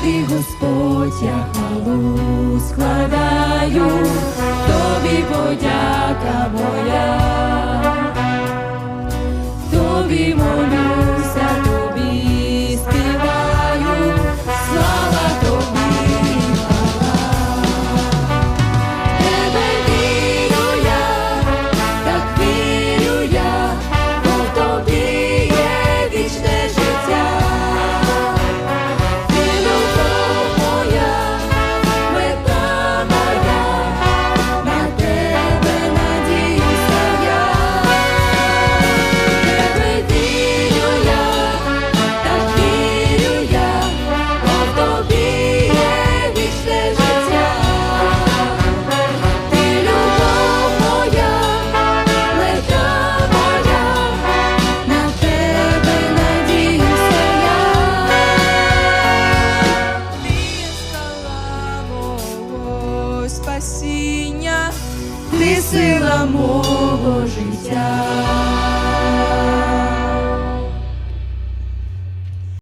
тобі, Господь, я хвалу складаю, тобі подяка моя, тобі моя. спасіння, ти сила мого життя.